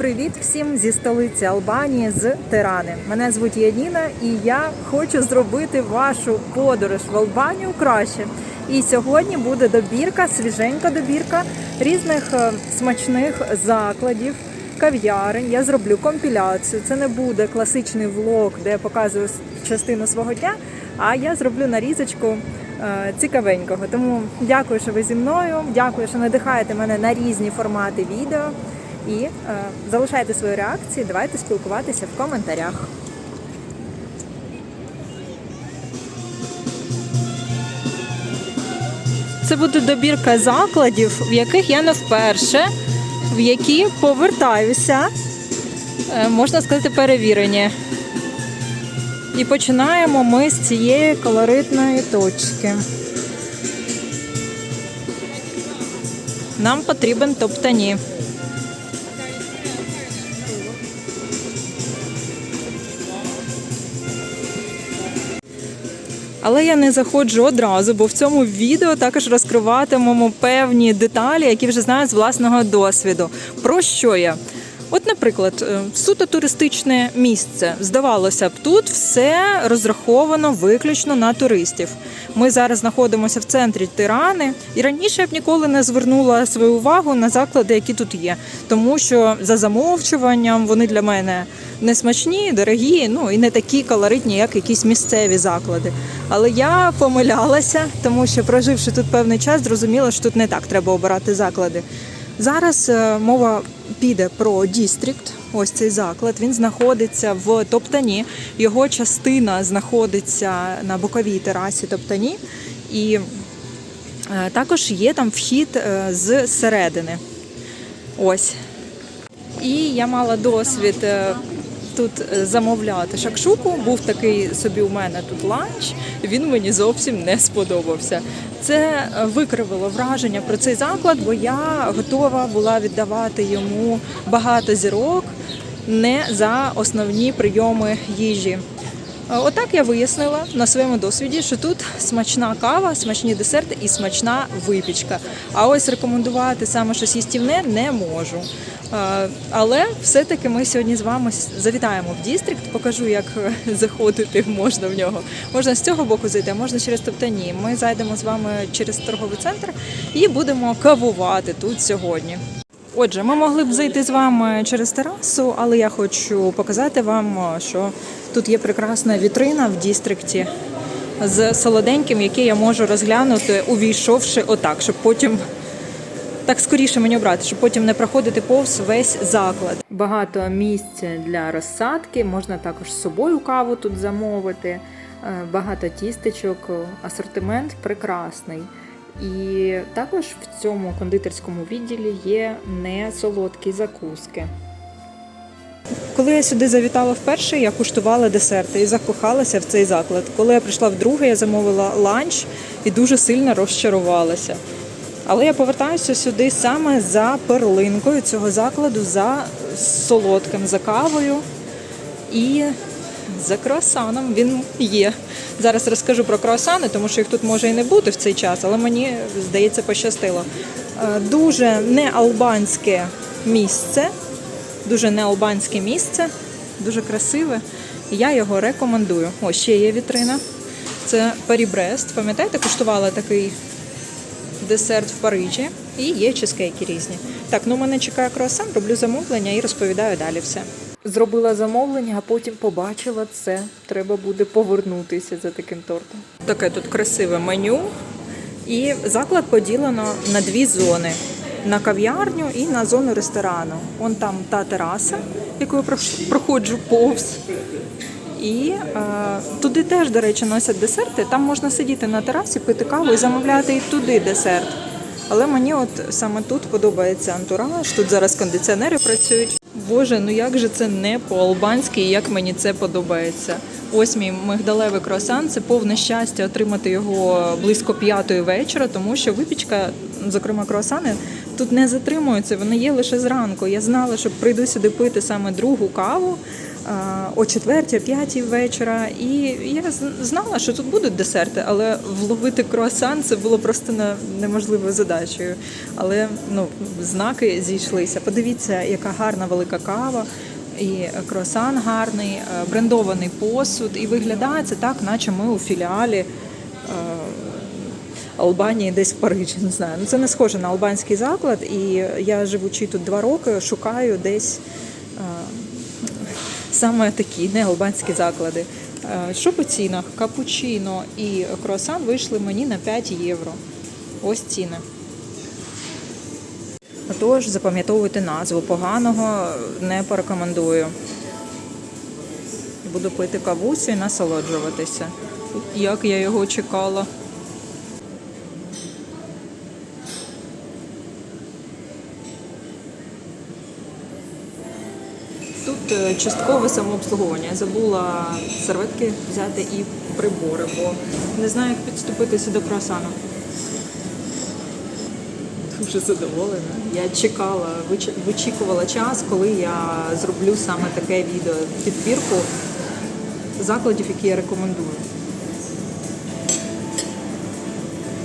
Привіт всім зі столиці Албанії з Тирани. Мене звуть Яніна, і я хочу зробити вашу подорож в Албанію краще. І сьогодні буде добірка, свіженька добірка різних е, смачних закладів, кав'ярень. Я зроблю компіляцію. Це не буде класичний влог, де я показую частину свого дня. А я зроблю нарізочку е, цікавенького. Тому дякую, що ви зі мною. Дякую, що надихаєте мене на різні формати відео. І е, залишайте свої реакції. Давайте спілкуватися в коментарях. Це буде добірка закладів, в яких я не вперше, в які повертаюся, е, можна сказати, перевірені. І починаємо ми з цієї колоритної точки. Нам потрібен топтані. Але я не заходжу одразу, бо в цьому відео також розкриватимемо певні деталі, які вже знаю з власного досвіду. Про що я? От, наприклад, е, суто туристичне місце. Здавалося б, тут все розраховано виключно на туристів. Ми зараз знаходимося в центрі Тирани, і раніше я б ніколи не звернула свою увагу на заклади, які тут є, тому що за замовчуванням вони для мене не смачні, дорогі, ну і не такі колоритні, як якісь місцеві заклади. Але я помилялася, тому що проживши тут певний час, зрозуміла, що тут не так треба обирати заклади. Зараз е, мова піде про Дістрікт. Ось цей заклад. Він знаходиться в Топтані. Його частина знаходиться на боковій терасі Топтані. І е, також є там вхід е, з середини. Ось. І я мала досвід тут е, замовляти шакшуку. Був такий собі у мене тут ланч. Він мені зовсім не сподобався. Це е, викривило враження про цей заклад, бо я готова була віддавати йому багато зірок не за основні прийоми їжі. Е, Отак я вияснила на своєму досвіді, що тут смачна кава, смачні десерти і смачна випічка. А ось рекомендувати саме щось їстівне не можу. Е, Але все-таки ми сьогодні з вами завітаємо в Дістрикт, покажу, як е, заходити можна в нього. Можна з цього боку зайти, а можна через Топтані. Ми зайдемо з вами через торговий центр і будемо кавувати тут сьогодні. Отже, ми могли б зайти з вами через терасу, але я хочу показати вам, що тут є прекрасна вітрина в дістрикті з солоденьким, який я можу розглянути, увійшовши отак, щоб потім так скоріше мені обрати, щоб потім не проходити повз весь заклад. Багато місця для розсадки, можна також з собою каву тут замовити. Е, Багато тістечок, асортимент прекрасний. І також в цьому кондитерському відділі є не солодкі закуски. Коли я сюди завітала вперше, я куштувала десерти і закохалася в цей заклад. Коли я прийшла вдруге, я замовила ланч і дуже сильно розчарувалася. Але я повертаюся сюди саме за перлинкою цього закладу, за солодким, за кавою і за круасаном. Він є. Зараз розкажу про круасани, тому що їх тут може і не бути в цей час, але мені здається пощастило. Е, Дуже неалбанське місце, дуже неалбанське місце, дуже красиве. Я його рекомендую. Ось ще є вітрина. Це Парі-Брест. Пам'ятаєте, куштувала такий десерт в Парижі і є чизкейки різні. Так, ну мене чекає круасан, роблю замовлення і розповідаю далі все. Зробила замовлення, а потім побачила це. Треба буде повернутися за таким тортом. Таке тут красиве меню. І заклад поділено на дві зони: на кав'ярню і на зону ресторану. Вон там та тераса, яку я проходжу повз. І е, туди теж, до речі, носять десерти. Там можна сидіти на терасі, пити каву і замовляти і туди десерт. Але мені от саме тут подобається антураж. Тут зараз кондиціонери працюють. Боже, ну як же це не по-албанськи, як мені це подобається. Ось мій мигдалевий круасан. Це повне щастя отримати його близько п'ятої вечора, тому що випічка, зокрема круасани, тут не затримуються. Вони є лише зранку. Я знала, що прийду сюди пити саме другу каву. о 4 о 5 вечора. І я знала, що тут будуть десерти, але вловити круасан це було просто не- неможливою задачею. Але ну, знаки зійшлися. Подивіться, яка гарна велика кава. І круасан гарний, е, брендований посуд, і виглядає це так, наче ми у філіалі е, Албанії десь в Парижі. Не знаю. Ну це не схоже на албанський заклад, і я живучи тут два роки, шукаю десь е, саме такі не албанські заклади. Е, Що по цінах? Капучино і круасан вийшли мені на 5 євро. Ось ціни. Отож, запам'ятовуйте назву. Поганого не порекомендую. Буду пити кавусю і насолоджуватися. Як я його чекала. Тут е, часткове самообслуговування. Я забула серветки взяти і прибори, бо не знаю, як підступитися до круасану. Дуже задоволена. Я чекала, вичікувала час, коли я зроблю саме таке відео, підбірку закладів, які я рекомендую.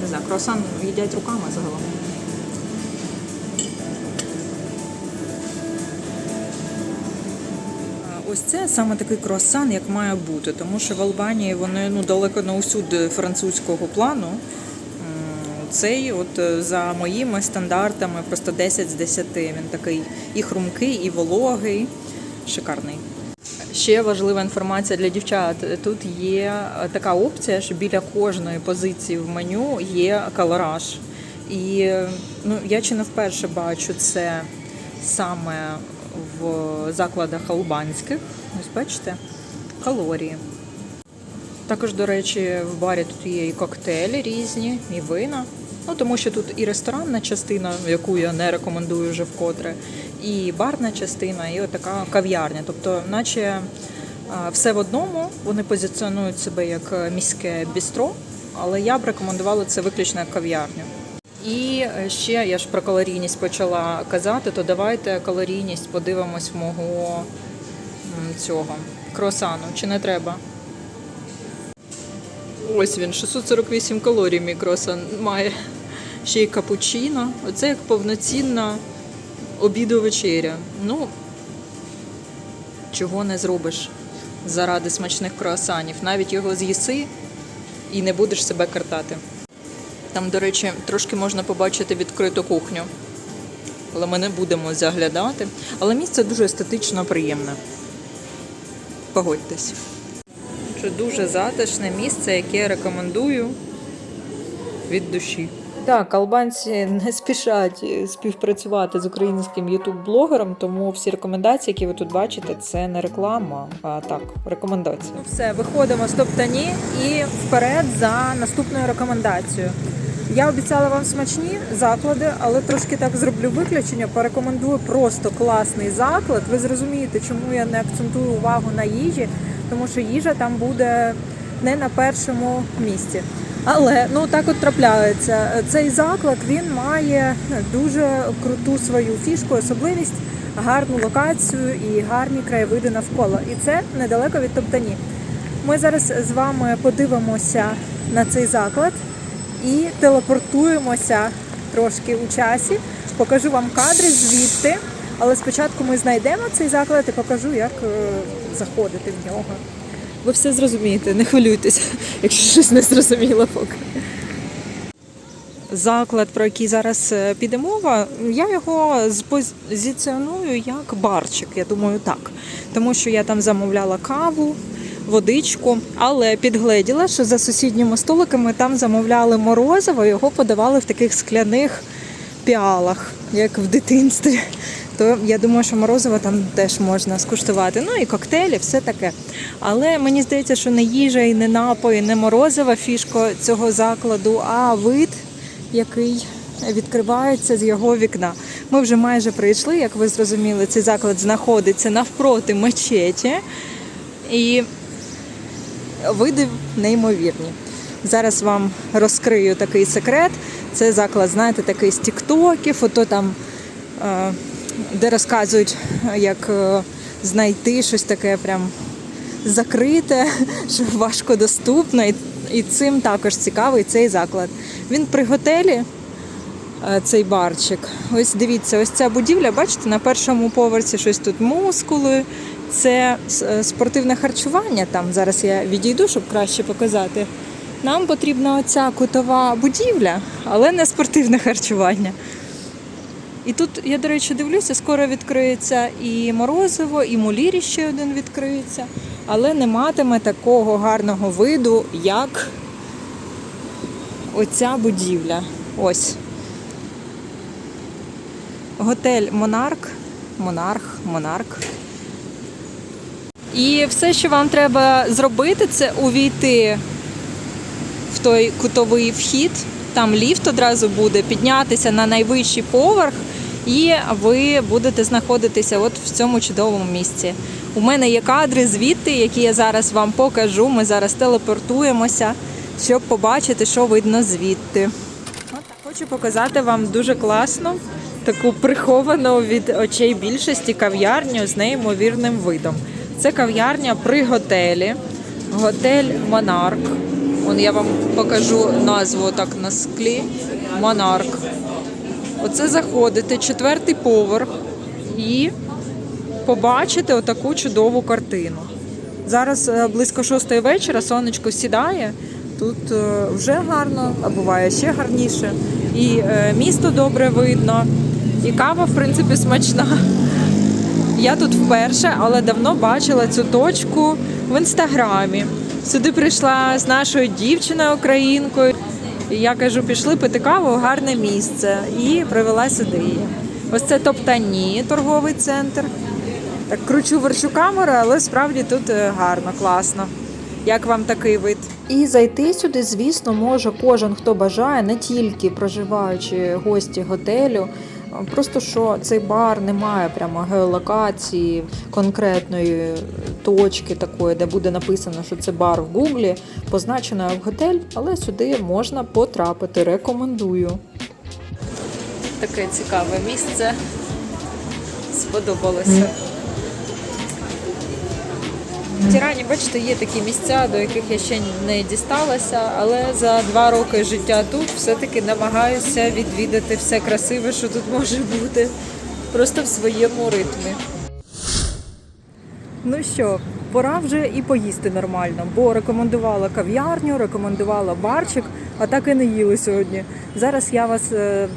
Не знаю, круасан їдять руками загалом. Ось це саме такий круасан, як має бути, тому що в Албанії вони ну далеко не усюди французького плану. Цей, от е, за моїми стандартами, просто 10 з 10. Він такий і хрумкий, і вологий, шикарний. Ще важлива інформація для дівчат. Тут є е, така опція, що біля кожної позиції в меню є калораж. І е, ну, я чи не вперше бачу це саме в закладах албанських. Ось бачите, калорії. Також, до речі, в барі тут є і коктейлі різні, і вина. Ну, тому що тут і ресторанна частина, яку я не рекомендую вже вкотре, і барна частина, і отака кав'ярня. Тобто, наче все в одному, вони позиціонують себе як міське бістро, але я б рекомендувала це виключно як кав'ярню. І е, ще я ж про калорійність почала казати, то давайте калорійність подивимось мого цього круасану. Чи не треба? Ось він, 648 калорій мій круасан має. Ще й капучино. Оце як повноцінна обіду вечеря. Ну, чого не зробиш заради смачних круасанів. Навіть його з'їси і не будеш себе картати. Там, до речі, трошки можна побачити відкриту кухню. Але ми не будемо заглядати. Але місце дуже естетично приємне. Погодьтесь. Це дуже затишне місце, яке я рекомендую від душі. Так, албанці не спішать співпрацювати з українським ютуб-блогером, тому всі рекомендації, які ви тут бачите, це не реклама, а так, рекомендації. Ну все, виходимо з топтані і вперед за наступною рекомендацією. Я обіцяла вам смачні заклади, але трошки так зроблю виключення. Порекомендую просто класний заклад. Ви зрозумієте, чому я не акцентую увагу на їжі, тому що їжа там буде не на першому місці. Але ну так от трапляється. Цей заклад він має дуже круту свою фішку, особливість, гарну локацію і гарні краєвиди навколо. І це недалеко від Топтані. Ми зараз з вами подивимося на цей заклад і телепортуємося трошки у часі. Покажу вам кадри звідти. Але спочатку ми знайдемо цей заклад і покажу, як е, заходити в нього. Ви все зрозумієте, не хвилюйтесь, якщо щось не зрозуміло поки. Заклад, про який зараз е, піде мова, я його позиціоную як барчик, я думаю, так. Тому що я там замовляла каву, водичку, але підгледіла, що за сусідніми столиками там замовляли морозиво, його подавали в таких скляних піалах, як в дитинстві. То я думаю, що морозиво там теж можна скуштувати. Ну і коктейлі, все таке. Але мені здається, що не їжа і не напої, не морозива фішка цього закладу, а вид, який відкривається з його вікна. Ми вже майже прийшли, як ви зрозуміли, цей заклад знаходиться навпроти мечеті. І види неймовірні. Зараз вам розкрию такий секрет. Це заклад, знаєте, такий з тіктоків, ото там, е, де розказують, як е, знайти щось таке прям закрите, що важко доступне. І, і цим також цікавий цей заклад. Він при готелі, е, цей барчик. Ось дивіться, ось ця будівля, бачите, на першому поверсі щось тут мускули. Це е, спортивне харчування. Там зараз я відійду, щоб краще показати. Нам потрібна оця кутова будівля, але не спортивне харчування. І тут, я, до речі, дивлюся, скоро відкриється і морозиво, і мулірі ще один відкриється, але не матиме такого гарного виду, як оця будівля. Ось. Готель Монарк. Монарх, Монарк. І все, що вам треба зробити, це увійти в той кутовий вхід. Там ліфт одразу буде, піднятися на найвищий поверх, і ви будете знаходитися от в цьому чудовому місці. У мене є кадри звідти, які я зараз вам покажу. Ми зараз телепортуємося, щоб побачити, що видно звідти. Хочу показати вам дуже класно таку приховану від очей більшості кав'ярню з неймовірним видом. Це кав'ярня при готелі, готель Монарк. Вон я вам покажу назву так на склі. Монарк. Оце заходите, четвертий поверх і побачите отаку чудову картину. Зараз е, близько шостої вечора сонечко сідає. Тут е, вже гарно, а буває ще гарніше. І е, місто добре видно, і кава, в принципі, смачна. Я тут вперше, але давно бачила цю точку в інстаграмі. Сюди прийшла з нашою дівчиною українкою. Я кажу, пішли пити каву, гарне місце. І привела сюди. Ось це Топтані, торговий центр. Так кручу верчу камеру, але справді тут е, гарно, класно. Як вам такий вид? І зайти сюди, звісно, може кожен, хто бажає, не тільки проживаючи гості готелю. Просто що цей бар не має прямо геолокації конкретної точки такої, де буде написано, що це бар в Гуглі, позначено як готель, але сюди можна потрапити. Рекомендую. Таке цікаве місце. Сподобалося. В Тірані, бачите, є такі місця, до яких я ще не дісталася, але за два роки життя тут все-таки намагаюся відвідати все красиве, що тут може бути, просто в своєму ритмі. Ну що, пора вже і поїсти нормально, бо рекомендувала кав'ярню, рекомендувала барчик, а так і не їли сьогодні. Зараз я вас е,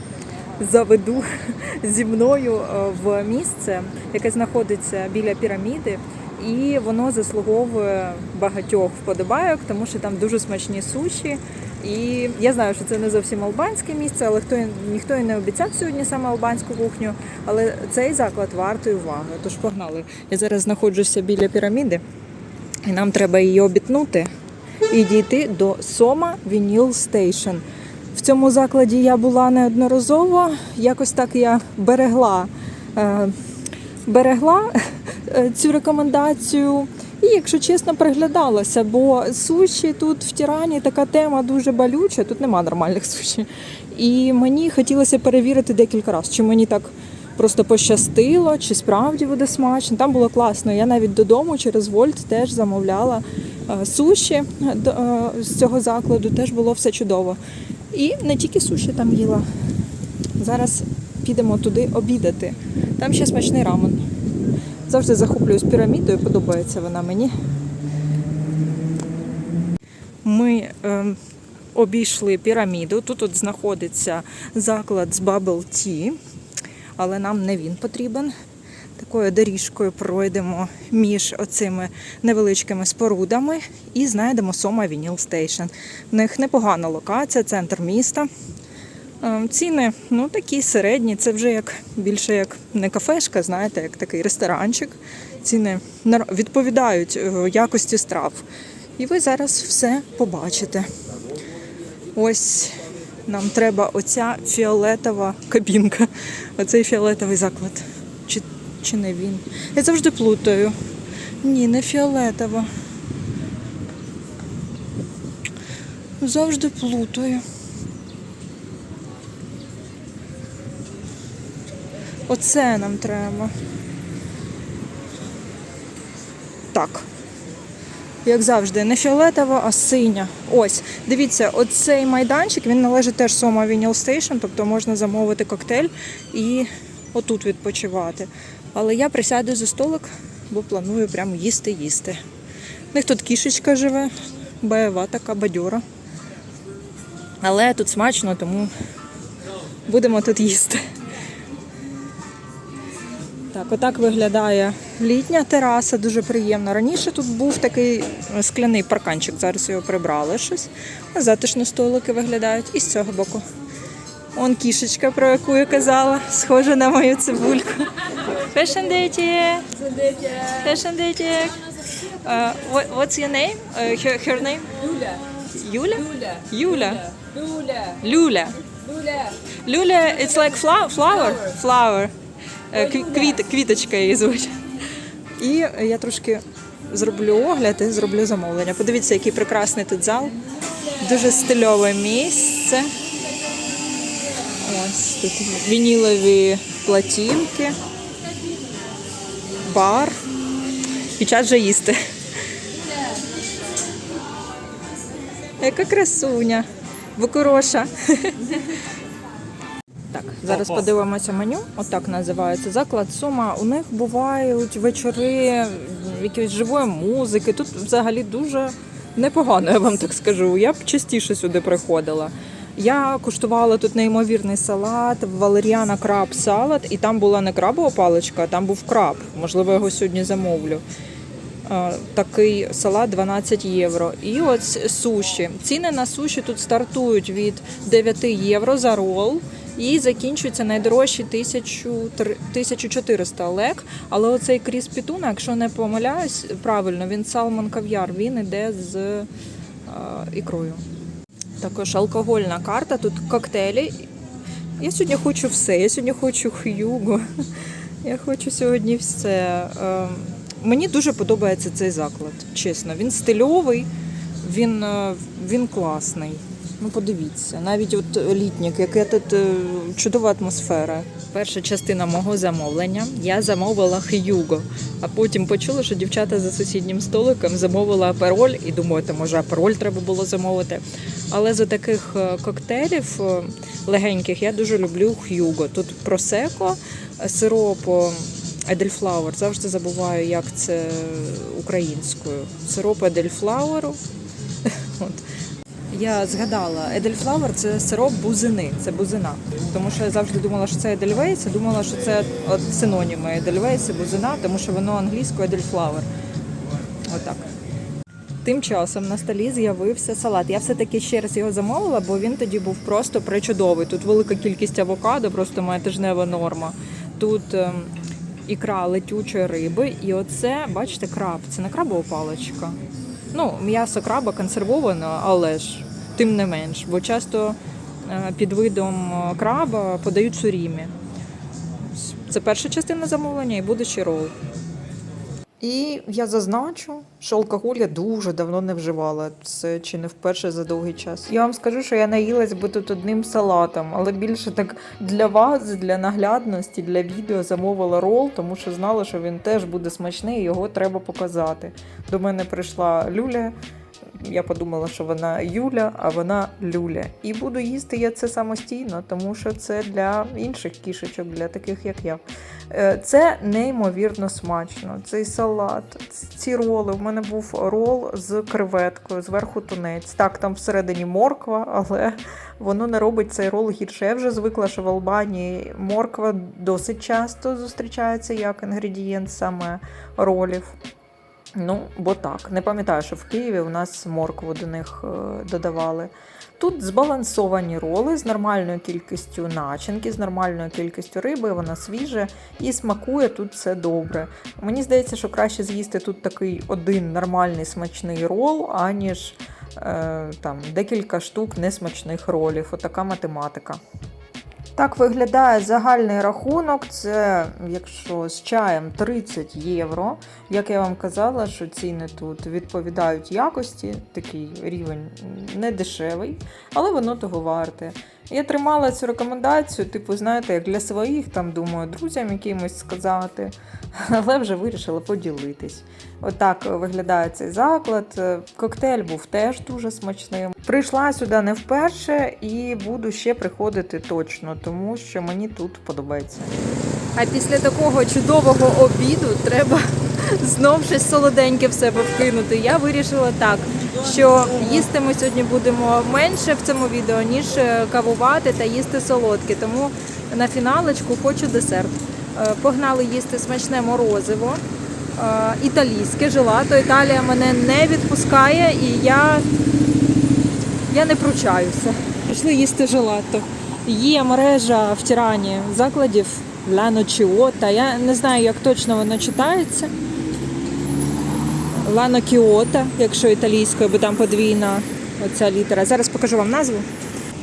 заведу зі мною е, в місце, яке знаходиться біля піраміди. І воно заслуговує багатьох вподобайок, тому що там дуже смачні суші. І я знаю, що це не зовсім албанське місце, але хто ніхто і не обіцяв сьогодні саме албанську кухню. Але цей заклад вартий уваги. Тож погнали. Я зараз знаходжуся біля піраміди, і нам треба її обітнути і дійти до Сома Вініл Стейшн. В цьому закладі я була неодноразово. Якось так я берегла. Берегла е, цю рекомендацію. І, якщо чесно, приглядалася, бо суші тут в Тірані така тема дуже болюча, тут нема нормальних суші. І мені хотілося перевірити декілька разів, чи мені так просто пощастило, чи справді буде смачно. Там було класно. Я навіть додому через Вольт теж замовляла е, суші е, з цього закладу, теж було все чудово. І не тільки суші там їла. Зараз підемо туди обідати. Там ще смачний рамен. Завжди захоплююсь пірамідою, подобається вона мені. Ми е, обійшли піраміду. Тут от знаходиться заклад з Bubble Tea, але нам не він потрібен. Такою доріжкою пройдемо між оцими невеличкими спорудами і знайдемо Сома Вініл Стейшн. В них непогана локація, центр міста. Е, Ціни ну такі середні, це вже як більше як не кафешка, знаєте, як такий ресторанчик. Ціни відповідають е, якості страв. І ви зараз все побачите. Ось нам треба оця фіолетова кабінка, оцей фіолетовий заклад. Чи, чи не він? Я завжди плутаю. Ні, не фіолетова. Завжди плутаю. Оце нам треба. отак. Як завжди, не фіолетова, а синя. Ось, дивіться, оцей майданчик він належить теж Soma Vinyl Station, тобто можна замовити коктейль і отут відпочивати. Але я присяду за столик, бо планую прямо їсти-їсти. У них тут кішечка живе, бойова така бадьора. Але тут смачно, тому будемо тут їсти. Так, отак виглядає літня тераса, дуже приємно. Раніше тут був такий е, скляний парканчик, зараз його прибрали щось. Затишно столики виглядають. І з цього боку. Он кішечка, про яку я казала, схожа на мою цибульку. Фешендетік! Фешендетік! Uh, what, what's your name? Uh, her, her name? Юля? Люля. Юля. Люля. Люля. Люля. Люля, it's like flower, flower, flower. Е, кві- Квіт, квіточка її звуть. І я трошки зроблю огляд і зроблю замовлення. Подивіться, який прекрасний тут зал. Дуже стильове місце. Ось тут вінілові платівки, бар. І час вже їсти. Яка красуня, викороша. Так, зараз подивимося меню. Отак називається заклад Сума. У них бувають вечори якоїсь живої музики. Тут взагалі дуже непогано, я вам так скажу. Я б частіше сюди приходила. Я куштувала тут неймовірний салат, валеріана краб салат, і там була не крабова паличка, а там був краб. Можливо, його сьогодні замовлю. Е, Такий салат 12 євро. І ось суші. Ціни на суші тут стартують від 9 євро за рол і закінчуються найдорожчі 1003 1400 лек. Але оцей кріс пітуна, якщо не помиляюсь, правильно, він салмон кав'яр, він іде з е, ікрою. Також алкогольна карта, тут коктейлі. Я сьогодні хочу все. Я сьогодні хочу х'юго. Я хочу сьогодні все. Е, Мені дуже подобається цей заклад, чесно. Він стильовий, він, е, він класний. Ну, подивіться, навіть от літнік, яка тут е, чудова атмосфера. Перша частина мого замовлення я замовила х'юго, а потім почула, що дівчата за сусіднім столиком замовили апероль, і думаю, то може апероль треба було замовити. Але з таких е, коктейлів е, легеньких я дуже люблю х'юго. Тут просеко, сироп Едельфлауер. Завжди забуваю, як це українською. Сироп Едельфлауеру. От. Я згадала, Едельфлауер це сироп бузини, це бузина. Тому що я завжди думала, що це Едельвейс, і думала, що це от синоніми Едельвейс і бузина, тому що воно англійською Едельфлауер. Отак. Тим часом на столі з'явився салат. Я все-таки ще раз його замовила, бо він тоді був просто причудовий. Тут велика кількість авокадо, просто моя тижнева норма. Тут ем, ікра летючої риби, і оце, бачите, краб. Це не крабова паличка. Ну, м'ясо краба консервоване, але ж тим не менш, бо часто е, під видом е, краба подають сурімі. Це перша частина замовлення і буде ще рол. І я зазначу, що алкоголь я дуже давно не вживала. Це чи не вперше за довгий час. Я вам скажу, що я наїлась би тут одним салатом, але більше так для вас, для наглядності, для відео замовила рол, тому що знала, що він теж буде смачний, і його треба показати. До мене прийшла Люля. Я подумала, що вона Юля, а вона Люля. І буду їсти я це самостійно, тому що це для інших кішечок, для таких як я. Е, Це неймовірно смачно. Цей салат, ці роли. У мене був рол з креветкою, зверху тунець. Так, там всередині морква, але воно не робить цей рол гірше. Я вже звикла, що в Албанії морква досить часто зустрічається як інгредієнт саме ролів. Ну, бо так. Не пам'ятаю, що в Києві у нас моркву до них е, додавали. Тут збалансовані роли з нормальною кількістю начинки, з нормальною кількістю риби, вона свіжа і смакує тут все добре. Мені здається, що краще з'їсти тут такий один нормальний смачний рол, аніж е, там декілька штук несмачних ролів. Отака математика. Так виглядає загальний рахунок. Це, якщо з чаєм 30 євро. Як я вам казала, що ціни тут відповідають якості, такий рівень не дешевий, але воно того варте. Я тримала цю рекомендацію, типу, знаєте, як для своїх, там думаю, друзям якимось сказати, але вже вирішила поділитись. Отак виглядає цей заклад. Е, Коктейль був теж дуже смачним. Прийшла сюди не вперше і буду ще приходити точно, тому що мені тут подобається. А після такого чудового обіду треба знов щось солоденьке в себе вкинути. Я вирішила так, що їсти ми сьогодні будемо менше в цьому відео, ніж е, кавувати та їсти солодке. Тому на фіналочку хочу десерт. Е, Погнали їсти смачне морозиво, е, італійське желато. Італія мене не відпускає і я, я не пручаюся. Пішли їсти желато. Є мережа в Тірані закладів Лано Чіота. Я не знаю, як точно воно читається. Лано Кіота, якщо італійською, бо там подвійна оця літера. Зараз покажу вам назву.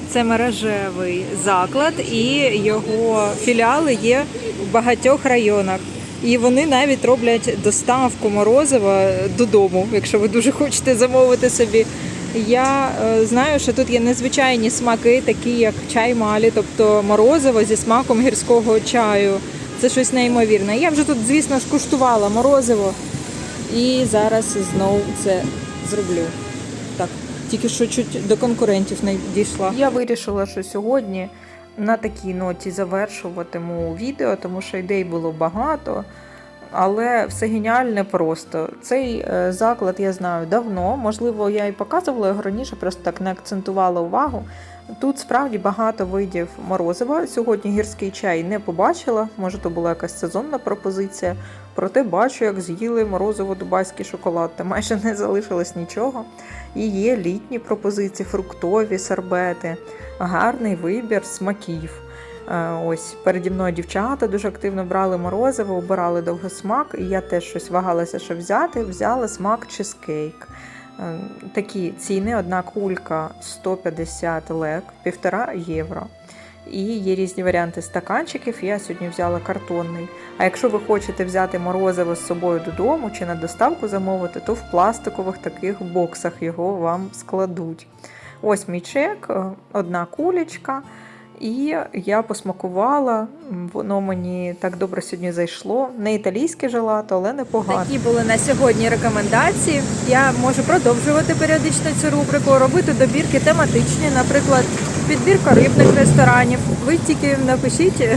Це мережевий заклад, і його філіали є в багатьох районах. І вони навіть роблять доставку морозива додому, якщо ви дуже хочете замовити собі. Я е, знаю, що тут є незвичайні смаки, такі як чай малі, тобто морозиво зі смаком гірського чаю. Це щось неймовірне. Я вже тут, звісно ж, куштувала морозиво. І зараз знову це зроблю. Так, тільки що чуть до конкурентів не дійшла. Я вирішила, що сьогодні на такій ноті завершуватиму відео, тому що ідей було багато. Але все геніальне просто. Цей е, заклад я знаю давно. Можливо, я і показувала його раніше, просто так не акцентувала увагу. Тут справді багато видів морозива. Сьогодні гірський чай не побачила. Може, то була якась сезонна пропозиція. Проте бачу, як з'їли морозиво дубайський шоколад, та майже не залишилось нічого. І є літні пропозиції, фруктові сорбети, гарний вибір смаків. Е, Ось переді мною дівчата дуже активно брали морозиво, обирали довгосмак, і я теж щось вагалася, що взяти. Взяла смак чизкейк. Е, Такі ціни: одна кулька 150 лек, півтора євро. І є різні варіанти стаканчиків. Я сьогодні взяла картонний. А якщо ви хочете взяти морозиво з собою додому чи на доставку замовити, то в пластикових таких боксах його вам складуть. Ось мій чек, е, одна кулечка. І я посмакувала, воно мені так добре сьогодні зайшло. Не італійське желато, але непогано. Такі були на сьогодні рекомендації. Я можу продовжувати періодично цю рубрику, робити добірки тематичні, наприклад, підбірка рибних ресторанів. Ви тільки напишіть,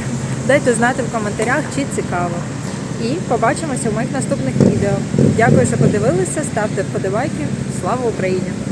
дайте знати в коментарях, чи цікаво. І побачимося в моїх наступних відео. Дякую, що подивилися. Ставте вподобайки. Слава Україні!